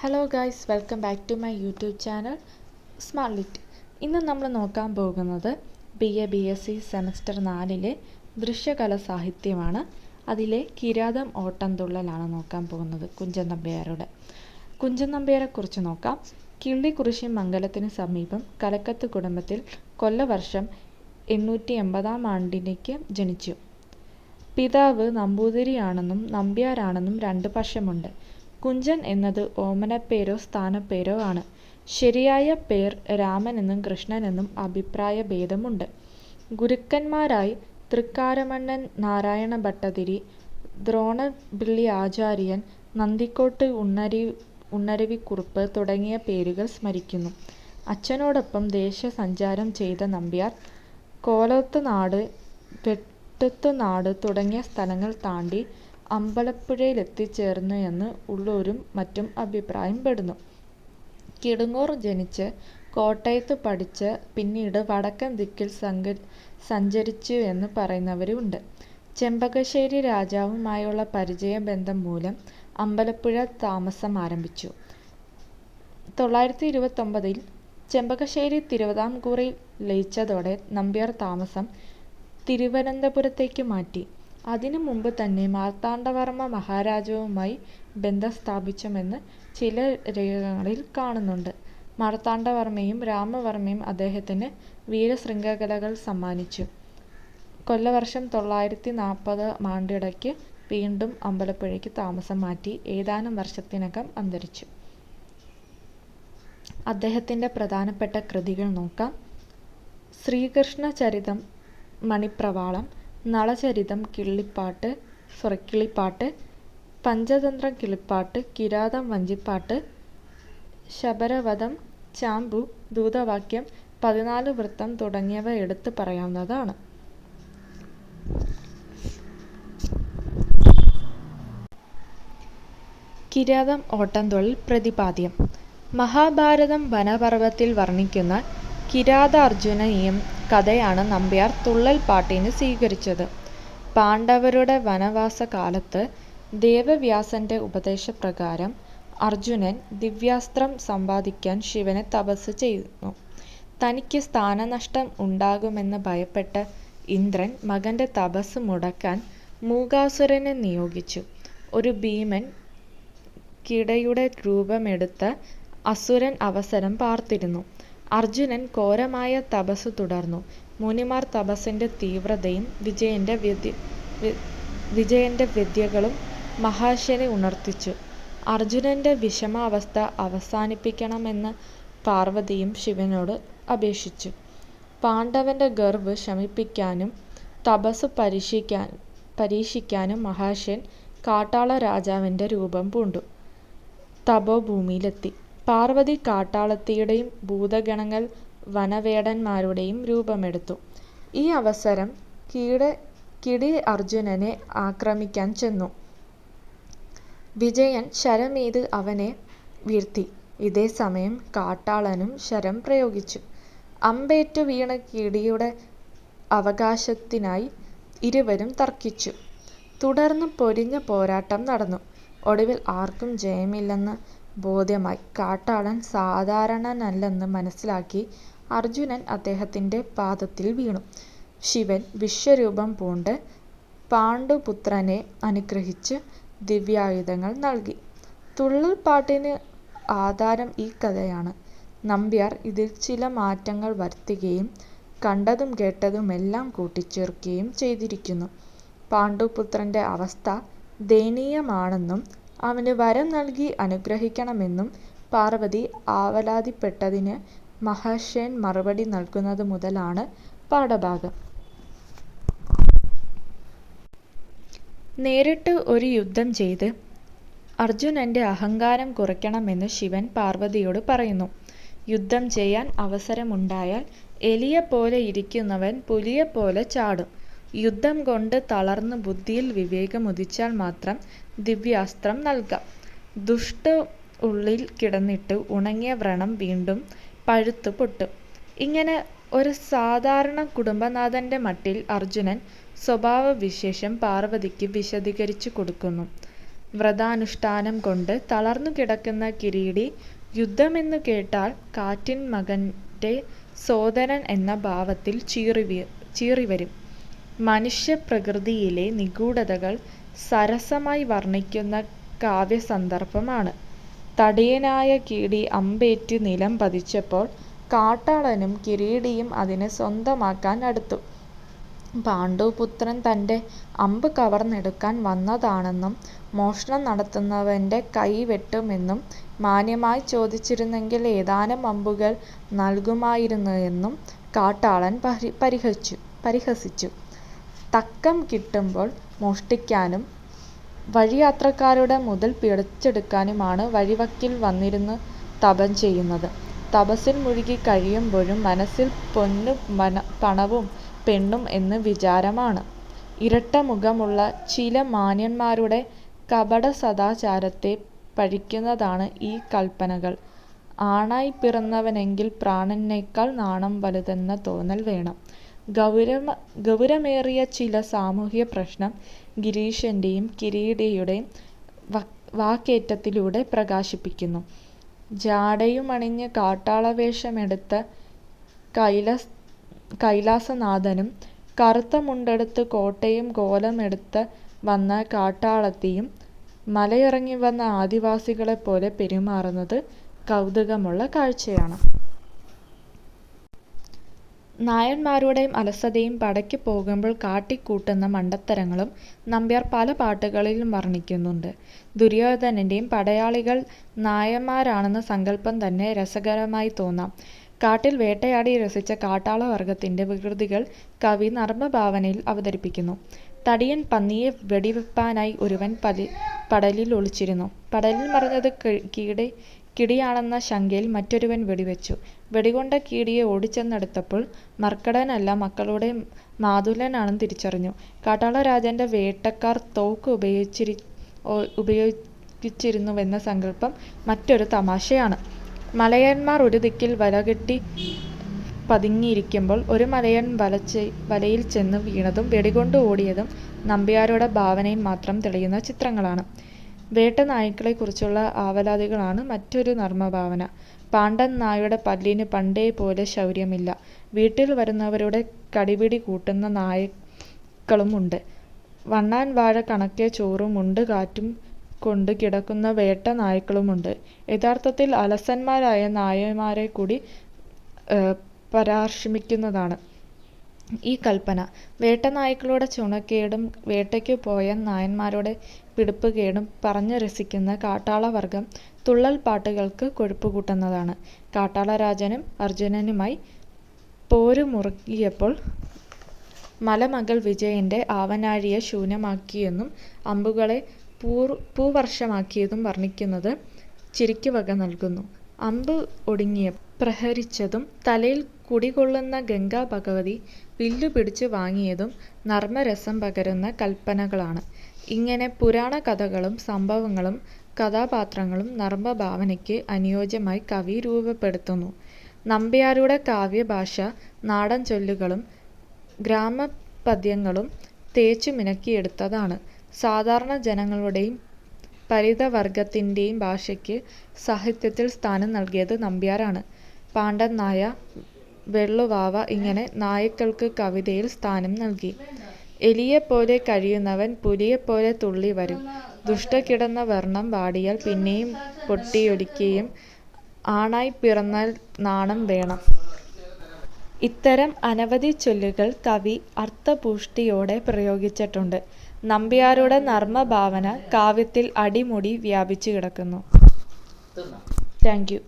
Hello guys welcome back to my YouTube channel smart lit ഇന്ന് നമ്മൾ നോക്കാൻ പോകുന്നത് B A B S C semester നാലിലെ ദൃശ്യകല സാഹിത്യമാണ്. അതിലെ കിരാതം ഓട്ടംതുള്ളലാണ് നോക്കാൻ പോകുന്നത് കുഞ്ചൻ നമ്പ്യാരുടെ. കുഞ്ചൻ നമ്പ്യാരെക്കുറിച്ച് നോക്കാം. കിള്ളിക്കുറിശി മംഗലത്തിന് സമീപം കലക്കത്ത് കുടുംബത്തിൽ കൊല്ലവർഷം എണ്ണൂറ്റി എൺപതാം ആണ്ടിലേക്ക് ജനിച്ചു. പിതാവ് നമ്പൂതിരിയാണെന്നും നമ്പ്യാരാണെന്നും രണ്ട് പക്ഷമുണ്ട് കുഞ്ചൻ എന്നത് ഓമനപ്പേരോ സ്ഥാനപ്പേരോ ആണ്. ശരിയായ പേർ രാമനെന്നും കൃഷ്ണനെന്നും അഭിപ്രായ ഭേദമുണ്ട് ഗുരുക്കന്മാരായി തൃക്കാരമണ്ണൻ നാരായണ ഭട്ടതിരി ദ്രോണപിള്ളി ആചാര്യൻ നന്ദിക്കോട്ട് ഉണ്ണരി ഉണ്ണരവിക്കുറുപ്പ് തുടങ്ങിയ പേരുകൾ സ്മരിക്കുന്നു. അച്ഛനോടൊപ്പം ദേശസഞ്ചാരം ചെയ്ത നമ്പ്യാർ കോലത്തുനാട് വെട്ടത്തുനാട് തുടങ്ങിയ സ്ഥലങ്ങൾ താണ്ടി അമ്പലപ്പുഴയിലെത്തിച്ചേർന്നു എന്ന് ഉള്ളൂരും മറ്റും അഭിപ്രായപ്പെടുന്നു. കിടുങ്ങൂർ ജനിച്ച് കോട്ടയത്ത് പഠിച്ച് പിന്നീട് വടക്കൻ ദിക്കിൽ സങ്ക സഞ്ചരിച്ചു എന്ന് പറയുന്നവരുമുണ്ട് ചെമ്പകശ്ശേരി രാജാവുമായുള്ള പരിചയബന്ധം മൂലം അമ്പലപ്പുഴ താമസം ആരംഭിച്ചു. തൊള്ളായിരത്തി ഇരുപത്തൊമ്പതിൽ ചെമ്പകശ്ശേരി തിരുവിതാംകൂറിൽ ലയിച്ചതോടെ നമ്പ്യാർ താമസം തിരുവനന്തപുരത്തേക്ക് മാറ്റി. അതിനു മുമ്പ് തന്നെ മാർത്താണ്ഡവർമ്മ മഹാരാജാവുമായി ബന്ധം സ്ഥാപിച്ചുമെന്ന് ചില രേഖകളിൽ കാണുന്നുണ്ട്. മാർത്താണ്ഡവർമ്മയും രാമവർമ്മയും അദ്ദേഹത്തിന് വീരശൃംഖലകൾ സമ്മാനിച്ചു. കൊല്ലവർഷം തൊള്ളായിരത്തി നാൽപ്പത് മാണ്ടിടയ്ക്ക് വീണ്ടും അമ്പലപ്പുഴയ്ക്ക് താമസം മാറ്റി ഏതാനും വർഷത്തിനകം അന്തരിച്ചു. അദ്ദേഹത്തിന്റെ പ്രധാനപ്പെട്ട കൃതികൾ നോക്കാം. ശ്രീകൃഷ്ണ ചരിതം, മണിപ്രവാളം നളചരിതം കിള്ളിപ്പാട്ട് സോറി കിളിപ്പാട്ട് പഞ്ചതന്ത്രം കിളിപ്പാട്ട് കിരാതം വഞ്ചിപ്പാട്ട് ശബരവധം ചാമ്പു ദൂതവാക്യം പതിനാല് വൃത്തം തുടങ്ങിയവ എടുത്തു പറയാവുന്നതാണ്. കിരാതം ഓട്ടംതുള്ളൽ പ്രതിപാദ്യം. മഹാഭാരതം വനപർവത്തിൽ വർണിക്കുന്ന കിരാതാർജുനീയം കഥയാണ് നമ്പ്യാർ തുള്ളൽ പാട്ടിന് സ്വീകരിച്ചത്. പാണ്ഡവരുടെ വനവാസ കാലത്ത് ദേവവ്യാസന്റെ ഉപദേശപ്രകാരം അർജുനൻ ദിവ്യാസ്ത്രം സമ്പാദിക്കാൻ ശിവനെ തപസ് ചെയ്യുന്നു. തനിക്ക് സ്ഥാനനഷ്ടം ഉണ്ടാകുമെന്ന് ഭയപ്പെട്ട ഇന്ദ്രൻ മകന്റെ തപസ് മുടക്കാൻ മൂകാസുരനെ നിയോഗിച്ചു. ഒരു ഭീമൻ കിടയുടെ രൂപമെടുത്ത് അസുരൻ അവസരം പാർത്തിരുന്നു. അർജുനൻ ഘോരമായ തപസ് തുടർന്നു. മുനിമാർ തപസ്സിന്റെ തീവ്രതയും വിജയന്റെ വിദ്യകളും മഹാശനെ ഉണർത്തിച്ചു. അർജുനന്റെ വിഷമാവസ്ഥ അവസാനിപ്പിക്കണമെന്ന് പാർവതിയും ശിവനോട് അപേക്ഷിച്ചു. പാണ്ഡവന്റെ ഗർവ് ശമിപ്പിക്കാനും തപസ് പരീക്ഷിക്കാൻ പരീക്ഷിക്കാനും മഹാശൻ കാട്ടാള രാജാവിന്റെ രൂപം പൂണ്ടു. തപോഭൂമിയിലെത്തി പാർവതി കാട്ടാളത്തിയുടെയും ഭൂതഗണങ്ങൾ വനവേടന്മാരുടെയും രൂപമെടുത്തു. ഈ അവസരം കീട കിടി അർജുനനെ ആക്രമിക്കാൻ ചെന്നു. വിജയൻ ശരമേത് അവനെ വീഴ്ത്തി. ഇതേ സമയം കാട്ടാളനും ശരം പ്രയോഗിച്ചു. അമ്പേറ്റു വീണ കിടിയുടെ അവകാശത്തിനായി ഇരുവരും തർക്കിച്ചു. തുടർന്ന് പൊരിഞ്ഞ പോരാട്ടം നടന്നു. ഒടുവിൽ ആർക്കും ജയമില്ലെന്ന് ബോധ്യമായി. കാട്ടാളൻ സാധാരണനല്ലെന്ന് മനസ്സിലാക്കി അർജുനൻ അദ്ദേഹത്തിന്റെ പാദത്തിൽ വീണു. ശിവൻ വിശ്വരൂപം പൂണ്ട് പാണ്ഡുപുത്രനെ അനുഗ്രഹിച്ച് ദിവ്യായുധങ്ങൾ നൽകി. തുള്ളൽപ്പാട്ടിന് ആധാരം ഈ കഥയാണ്. നമ്പ്യാർ ഇതിൽ ചില മാറ്റങ്ങൾ വരുത്തുകയും കണ്ടതും കേട്ടതുമെല്ലാം കൂട്ടിച്ചേർക്കുകയും ചെയ്തിരിക്കുന്നു. പാണ്ഡുപുത്രന്റെ അവസ്ഥ ദയനീയമാണെന്നും അവന് വരം നൽകി അനുഗ്രഹിക്കണമെന്നും പാർവതി ആവലാതിപ്പെട്ടതിന് മഹാശയൻ മറുപടി നൽകുന്നത് മുതലാണ് പാഠഭാഗം. നേരിട്ട് ഒരു യുദ്ധം ചെയ്ത് അർജുനന്റെ അഹങ്കാരം കുറയ്ക്കണമെന്ന് ശിവൻ പാർവതിയോട് പറയുന്നു. യുദ്ധം ചെയ്യാൻ അവസരമുണ്ടായാൽ പോലെ ഇരിക്കുന്നവൻ പുലിയെ പോലെ ചാടും. യുദ്ധം കൊണ്ട് തളർന്ന് ബുദ്ധിയിൽ വിവേകം ഉദിച്ചാൽ മാത്രം ദിവ്യാസ്ത്രം നൽകാം. ദുഷ്ട ഉള്ളിൽ കിടന്നിട്ട് ഉണങ്ങിയ വ്രണം വീണ്ടും പഴുത്തു പൊട്ടും. ഇങ്ങനെ ഒരു സാധാരണ കുടുംബനാഥന്റെ മട്ടിൽ അർജുനൻ സ്വഭാവവിശേഷം പാർവതിക്ക് വിശദീകരിച്ചു കൊടുക്കുന്നു. വ്രതാനുഷ്ഠാനം കൊണ്ട് തളർന്നു കിടക്കുന്ന കിരീടി യുദ്ധമെന്നു കേട്ടാൽ കാറ്റിൻ മകന്റെ സോദരൻ എന്ന ഭാവത്തിൽ ചീറിവരും. മനുഷ്യപ്രകൃതിയിലെ നിഗൂഢതകൾ സരസമായി വർണിക്കുന്ന കാവ്യസന്ദർഭമാണ്. തടിയനായ കീടി അമ്പേറ്റ് നിലം പതിച്ചപ്പോൾ കാട്ടാളനും കിരീടിയും അതിനെ സ്വന്തമാക്കാൻ അടുത്തു. പാണ്ഡുപുത്രൻ തന്റെ അമ്പ് കവർന്നെടുക്കാൻ വന്നതാണെന്നും മോഷണം നടത്തുന്നവന്റെ കൈ വെട്ടുമെന്നും മാന്യമായി ചോദിച്ചിരുന്നെങ്കിൽ ഏതാനും അമ്പുകൾ നൽകുമായിരുന്നെന്നും കാട്ടാളൻ പരിഹസിച്ചു. തക്കം കിട്ടുമ്പോൾ മോഷ്ടിക്കാനും വഴിയാത്രക്കാരുടെ മുതൽ പിടിച്ചെടുക്കാനുമാണ് വഴിവക്കിൽ വന്നിരുന്ന് തപം ചെയ്യുന്നത്. തപസ്സിൽ മുഴുകി കഴിയുമ്പോഴും മനസ്സിൽ പൊന്നും പണവും പെണ്ണും എന്ന് വിചാരമാണ്. ഇരട്ട മുഖമുള്ള ചില മാന്യന്മാരുടെ കപടസദാചാരത്തെ പഴിക്കുന്നതാണ് ഈ കല്പനകൾ. ആണായി പിറന്നവനെങ്കിൽ പ്രാണനേക്കാൾ നാണം വലുതെന്ന തോന്നൽ വേണം. ഗൗരവമേറിയ ചില സാമൂഹ്യപ്രശ്നം ഗിരീശന്റെയും കിരീടിയുടെയും വാക്കേറ്റത്തിലൂടെ പ്രകാശിപ്പിക്കുന്നു. ജാടയുമണിഞ്ഞ് കാട്ടാളവേഷമെടുത്ത കൈലാസ് കൈലാസനാഥനും കറുത്ത മുണ്ടെടുത്ത് കോട്ടയും കോലമെടുത്ത് വന്ന കാട്ടാളത്തിയും മലയിറങ്ങിവന്ന ആദിവാസികളെപ്പോലെ പെരുമാറുന്നത് കൗതുകമുള്ള കാഴ്ചയാണ്. നായന്മാരുടെ അലസതയും പടയ്ക്ക് പോകുമ്പോൾ കാട്ടിക്കൂട്ടുന്ന മണ്ടത്തരങ്ങളും നമ്പ്യാർ പല പാട്ടുകളിലും വർണിക്കുന്നുണ്ട്. ദുര്യോധനന്റെയും പടയാളികൾ നായന്മാരാണെന്ന സങ്കല്പം തന്നെ രസകരമായി തോന്നാം. കാട്ടിൽ വേട്ടയാടി രസിച്ച കാട്ടാളവർഗത്തിന്റെ വികൃതികൾ കവി നർമഭാവനയിൽ അവതരിപ്പിക്കുന്നു. തടിയൻ പന്നിയെ വെടിവെപ്പാനായി ഒരുവൻ പടലിൽ ഒളിച്ചിരുന്നു. പടലിൽ മറഞ്ഞത് കിടിയാണെന്ന ശങ്കയിൽ മറ്റൊരുവൻ വെടിവെച്ചു. വെടികൊണ്ട കിടിയെ ഓടിച്ചെന്നെടുത്തപ്പോൾ മർക്കടനല്ല മക്കളുടെ മാതുലനാണെന്ന് തിരിച്ചറിഞ്ഞു. കാട്ടാളരാജന്റെ വേട്ടക്കാർ തോക്ക് ഉപയോഗിച്ചിരുന്നുവെന്ന സങ്കല്പം മറ്റൊരു തമാശയാണ്. മലയന്മാർ ഒരു ദിക്കിൽ വലകെട്ടി പതുങ്ങിയിരിക്കുമ്പോൾ ഒരു മലയൻ വലയിൽ ചെന്ന് വീണതും വെടികൊണ്ട് ഓടിയതും നമ്പ്യാരുടെ ഭാവനയിൽ മാത്രം തെളിയുന്ന ചിത്രങ്ങളാണ്. വേട്ടനായ്ക്കളെക്കുറിച്ചുള്ള ആവലാതികളാണ് മറ്റൊരു നർമ്മഭാവന പാണ്ഡൻ നായുടെ പല്ലിന് പണ്ടേ പോലെ ശൗര്യമില്ല. വീട്ടിൽ വരുന്നവരുടെ കടിപിടി കൂട്ടുന്ന നായ്ക്കളുമുണ്ട്. വണ്ണാൻ വാഴ കണക്കെ ചോറും ഉണ്ട് കാറ്റും കൊണ്ട് കിടക്കുന്ന വേട്ട നായ്ക്കളുമുണ്ട് യഥാർത്ഥത്തിൽ അലസന്മാരായ നായമാരെ നായന്മാരെക്കൂടി പരാമർശിക്കുന്നതാണ് ഈ കൽപ്പന വേട്ടനായ്ക്കളുടെ ചുണക്കേടും വേട്ടയ്ക്കു പോയ നായന്മാരുടെ പിടിപ്പുകേടും പറഞ്ഞു രസിക്കുന്ന കാട്ടാളവർഗം തുള്ളൽപ്പാട്ടുകൾക്ക് കൊഴുപ്പ് കൂട്ടുന്നതാണ്. കാട്ടാളരാജനും അർജുനനുമായി പോരുമുറുക്കിയപ്പോൾ മലമകൾ വിജയന്റെ ആവനാഴിയെ ശൂന്യമാക്കിയെന്നും അമ്പുകളെ പൂവർഷമാക്കിയതും വർണിക്കുന്നത് ചിരിക്ക് വക നൽകുന്നു. അമ്പ് ഒടുങ്ങിയ പ്രഹരിച്ചതും തലയിൽ കുടികൊള്ളുന്ന ഗംഗാഭഗവതി വില്ലു പിടിച്ചു വാങ്ങിയതും നർമ്മരസം പകരുന്ന കൽപ്പനകളാണ്. ഇങ്ങനെ പുരാണ കഥകളും സംഭവങ്ങളും കഥാപാത്രങ്ങളും നർമഭാവനയ്ക്ക് അനുയോജ്യമായി കവി രൂപപ്പെടുത്തുന്നു. നമ്പ്യാരുടെ കാവ്യഭാഷ നാടൻ ചൊല്ലുകളും ഗ്രാമപദ്യങ്ങളും തേച്ചു മിനക്കിയെടുത്തതാണ് സാധാരണ ജനങ്ങളുടെയും പരിതവർഗത്തിന്റെയും ഭാഷയ്ക്ക് സാഹിത്യത്തിൽ സ്ഥാനം നൽകിയത് നമ്പ്യാരാണ്. പാണ്ഡൻ നായ, വെള്ളുവാവ ഇങ്ങനെ നായ്ക്കൾക്ക് കവിതയിൽ സ്ഥാനം നൽകി. എലിയെപ്പോലെ കഴിയുന്നവൻ പുലിയെപ്പോലെ തുള്ളി വരും. ദുഷ്ടകിടന്ന വർണം വാടിയാൽ പിന്നെയും പൊട്ടിയൊലിക്കയും ആണായി പിറന്നാൽ നാണം വേണം. ഇത്തരം അനവധി ചൊല്ലുകൾ കവി അർത്ഥപുഷ്ടിയോടെ പ്രയോഗിച്ചിട്ടുണ്ട്. നമ്പ്യാരുടെ നർമഭാവന കാവ്യത്തിൽ അടിമുടി വ്യാപിച്ചു കിടക്കുന്നു. Thank you